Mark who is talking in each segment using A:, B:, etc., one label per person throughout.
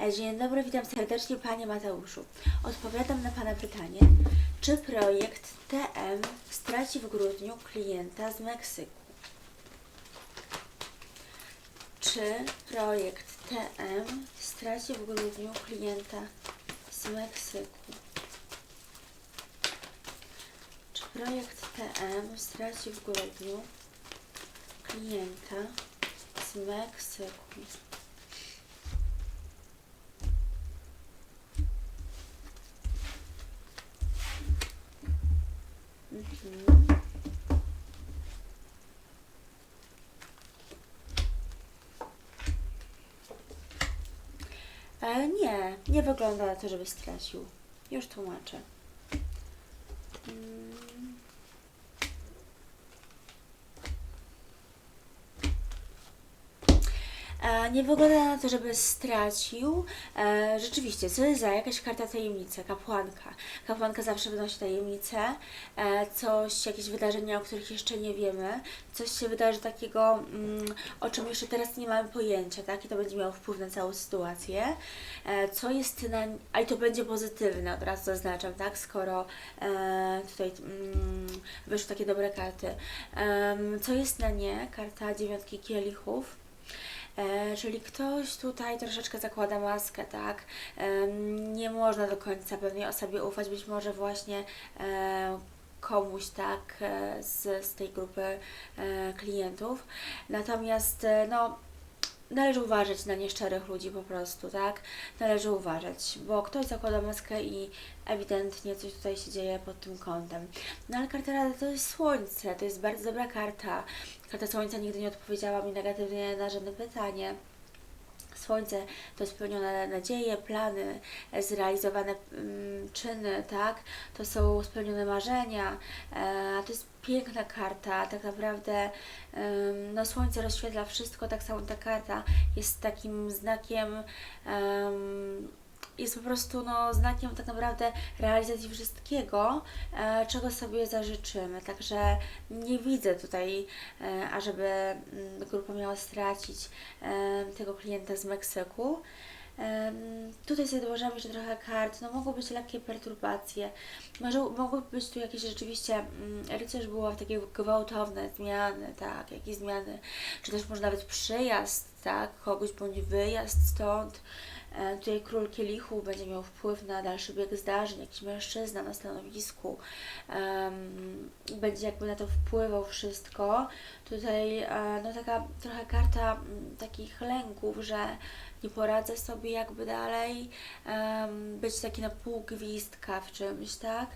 A: E, Dzień dobry, witam serdecznie Panie Mateuszu. Odpowiadam na Pana pytanie, czy projekt TM straci w grudniu klienta z Meksyku? Czy projekt TM straci w grudniu klienta z Meksyku? Czy projekt TM straci w grudniu klienta z Meksyku? E, nie, nie wygląda na to, żeby stracił. Już tłumaczę. Mm. E, Nie wygląda na to, żeby stracił. E, rzeczywiście, co jest za jakaś karta tajemnicy, kapłanka. Kapłanka zawsze wynosi tajemnicę, e, coś, jakieś wydarzenia, o których jeszcze nie wiemy, coś się wydarzy takiego, mm, o czym jeszcze teraz nie mamy pojęcia, tak? I to będzie miało wpływ na całą sytuację. E, co jest na. A i to będzie pozytywne, od razu zaznaczam, tak? Skoro e, tutaj mm, wyszły takie dobre karty. Em, co jest na nie? Karta dziewiątki kielichów. E, czyli ktoś tutaj troszeczkę zakłada maskę, tak? Em, nie można do końca pewnej osobie ufać, być może właśnie e, komuś, tak, e, z, z tej grupy e, klientów. Natomiast, e, no, należy uważać na nieszczerych ludzi po prostu, tak? Należy uważać, bo ktoś zakłada maskę i ewidentnie coś tutaj się dzieje pod tym kątem. No ale karta rady to jest słońce, to jest bardzo dobra karta. Karta słońca nigdy nie odpowiedziała mi negatywnie na żadne pytanie. Słońce to spełnione nadzieje, plany, e, zrealizowane mm, czyny, tak? To są spełnione marzenia. E, to jest piękna karta, tak naprawdę no, słońce rozświetla wszystko, tak samo ta karta jest takim znakiem em, jest po prostu no, znakiem tak naprawdę realizacji wszystkiego, e, czego sobie zażyczymy. Także nie widzę tutaj, e, ażeby mm, grupa miała stracić e, tego klienta z Meksyku. Tutaj sobie dołożyłam jeszcze trochę kart, no mogą być lekkie perturbacje, może, mogły być tu jakieś rzeczywiście, mm, rycerz było takie gwałtowne zmiany, tak, jakieś zmiany, czy też może nawet przyjazd, tak, kogoś bądź wyjazd stąd, E, Tutaj król kielichów będzie miał wpływ na dalszy bieg zdarzeń, jakiś mężczyzna na stanowisku em, będzie jakby na to wpływał wszystko. Tutaj e, no taka trochę karta takich lęków, że nie poradzę sobie jakby dalej, em, być taki na pół gwizdka w czymś, tak?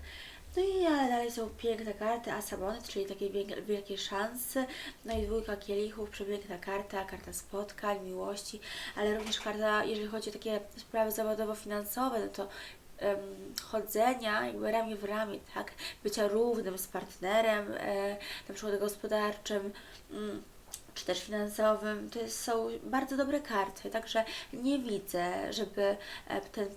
A: No i ale dalej są piękne karty, Asamonet, czyli takie wielkie szanse, no i dwójka kielichów, przepiękna karta, karta spotkań, miłości, ale również karta, jeżeli chodzi o takie sprawy zawodowo-finansowe, no to chodzenia jakby ramię w ramię, tak, bycia równym z partnerem, e, na przykład gospodarczym, mm, czy też finansowym, to jest, są bardzo dobre karty, także nie widzę, żeby e, ten,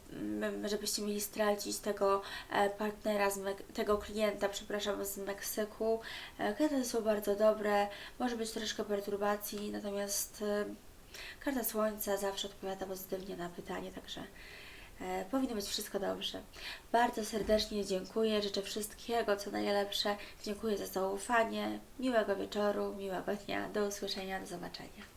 A: żebyście mieli stracić tego e, partnera, z tego klienta, przepraszam, z Meksyku. E, Karty są bardzo dobre, może być troszkę perturbacji, natomiast karta Słońca zawsze odpowiada pozytywnie na pytanie, także powinno być wszystko dobrze. Bardzo serdecznie dziękuję, życzę wszystkiego, co najlepsze. Dziękuję za zaufanie, miłego wieczoru, miłego dnia, do usłyszenia, do zobaczenia.